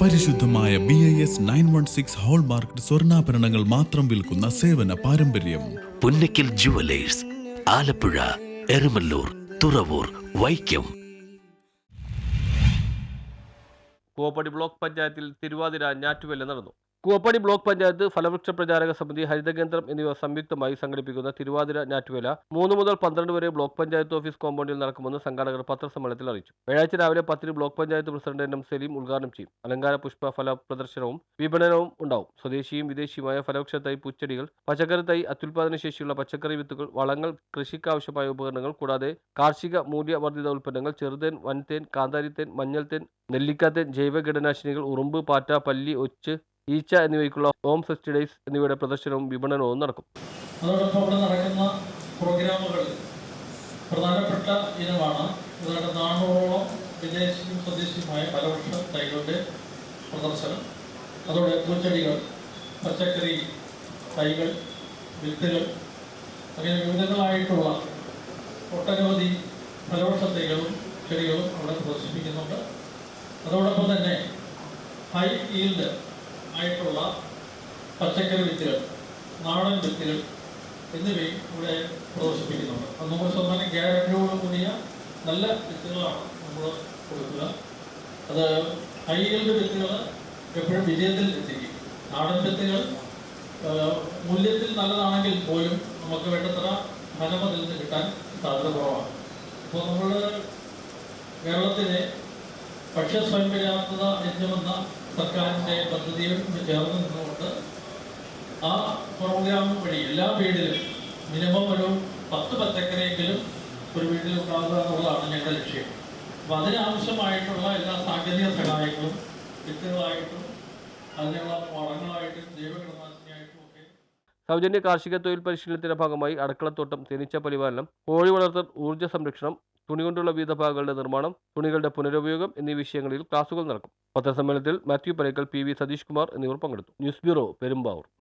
പരിശുദ്ധമായ B I S nine one six hallmark സ്വർണാഭരണങ്ങൾ മാത്രം വിൽക്കുന്ന സേവന പാരമ്പര്യം. പുന്നക്കിൽ ജുവലേഴ്സ് ആലപ്പുഴ എരുമല്ലൂർ തുറവൂർ വൈക്കം. കോപ്പടി ബ്ലോക്ക് പഞ്ചായത്തിൽ തിരുവാതിര ഞാറ്റുവേല നടന്നു. കൂവപ്പടി ബ്ലോക്ക് പഞ്ചായത്ത് ഫലവൃക്ഷ പ്രചാരക സമിതി ഹരിതകേന്ദ്രം എന്നിവ സംയുക്തമായി സംഘടിപ്പിക്കുന്ന തിരുവാതിര ഞാറ്റുവേല മൂന്ന് മുതൽ പന്ത്രണ്ട് വരെ ബ്ലോക്ക് പഞ്ചായത്ത് ഓഫീസ് കോമ്പൗണ്ടിൽ നടക്കുമെന്ന് സംഘാടകർ പത്രസമ്മേളനത്തിൽ അറിയിച്ചു. വ്യാഴാഴ്ച രാവിലെ പത്തിന് block panchayat president M Salim ഉദ്ഘാടനം ചെയ്യും. അലങ്കാര പുഷ്പ ഫല പ്രദർശനവും വിപണനവും ഉണ്ടാവും. സ്വദേശിയും വിദേശിയുമായ ഫലവൃക്ഷ തൈ പുച്ചെടികൾ പച്ചക്കറി തൈ അത്യുൽപാദന ശേഷിയുള്ള പച്ചക്കറി വിത്തുകൾ വളങ്ങൾ കൃഷിക്കാവശ്യമായ ഉപകരണങ്ങൾ കൂടാതെ കാർഷിക മൂല്യവർദ്ധിത ഉൽപ്പന്നങ്ങൾ ചെറുതേൻ വൻതേൻ കാന്താരിത്തേൻ മഞ്ഞൾത്തേൻ നെല്ലിക്കാത്തേൻ ജൈവ കീടനാശിനികൾ ഉറുമ്പ് പാറ്റ പല്ലി ഒച്ച് ഈച്ച എന്നിവയ്ക്കുള്ള ഹോം ഫെസ്റ്റിഡൈസ് എന്നിവയുടെ പ്രദർശനവും വിപണനവും നടക്കും. അതോടൊപ്പം ഇവിടെ നടക്കുന്ന പ്രോഗ്രാമുകൾ പ്രധാനപ്പെട്ട ഇനമാണ്. ഏതാണ്ട് നാനൂറോളം വിദേശിയും സ്വദേശിയുമായ ഫലവൃക്ഷ തൈകളുടെ പ്രദർശനം. അതോടെ പൂച്ചെടികൾ പച്ചക്കറി തൈകൾ വിത്തുകൾ അങ്ങനെ വിവിധങ്ങളായിട്ടുള്ള ഒട്ടനവധി ഫലവൃക്ഷ തൈകളും ചെടികളും അവിടെ പ്രദർശിപ്പിക്കുന്നുണ്ട്. അതോടൊപ്പം തന്നെ ഹൈ ഈൽഡ് ആയിട്ടുള്ള പച്ചക്കറി വിത്തുകൾ നാടൻ വിത്തുകൾ എന്നിവയും ഇവിടെ പ്രദർശിപ്പിക്കുന്നുണ്ട്. അത് നൂറ് ശതമാനം ഗ്യാരണ്ടിയോട് കൂടിയ നല്ല വിത്തുകളാണ് നമ്മൾ കൊടുക്കുക. അത് ഹൈയിൽഡ് വിത്തുകൾ എപ്പോഴും വിജയത്തിൽ എത്തിക്കും. നാടൻ വിത്തുകൾ മൂല്യത്തിൽ നല്ലതാണെങ്കിൽ പോലും നമുക്ക് വേണ്ടത്ര ഫലം അതിൽ നിന്ന് കിട്ടാൻ സാധ്യത കുറവാണ്. അപ്പോൾ നമ്മൾ കേരളത്തിലെ ഭക്ഷ്യ സ്വയം പര്യാപ്തത എത്തുമെന്ന സർക്കാരിന്റെ പദ്ധതിയോട് ചേർന്ന് നിന്നുകൊണ്ട് ആ പ്രോഗ്രാം വഴി എല്ലാ വീടിലും മിനിമം ഒരു പത്ത് പച്ചക്കറിയെങ്കിലും ഒരു വീട്ടിൽ ഉണ്ടാകുക എന്നുള്ളതാണ് ഞങ്ങളുടെ ലക്ഷ്യം. അപ്പം അതിനാവശ്യമായിട്ടുള്ള എല്ലാ സാങ്കേതിക സഹായങ്ങളും വിത്തുകളായിട്ടും അതിനുള്ള വളങ്ങളായിട്ടും ഒക്കെ സൗജന്യ കാർഷിക തൊഴിൽ പരിശീലനത്തിന്റെ ഭാഗമായി അടുക്കളത്തോട്ടം തേനീച്ച പരിപാലനം കോഴി വളർത്തൽ ഊർജ സംരക്ഷണം തുണി കൊണ്ടുള്ള വിവിധ ഭാഗങ്ങളുടെ നിർമ്മാണം തുണികളുടെ പുനരുപയോഗം എന്നീ വിഷയങ്ങളിൽ ക്ലാസുകൾ നടക്കും. പത്രസമ്മേളനത്തിൽ മാത്യു പരേക്കൽ പി വി സതീഷ് കുമാർ എന്നിവർ പങ്കെടുത്തു. News bureau Perumbavoor.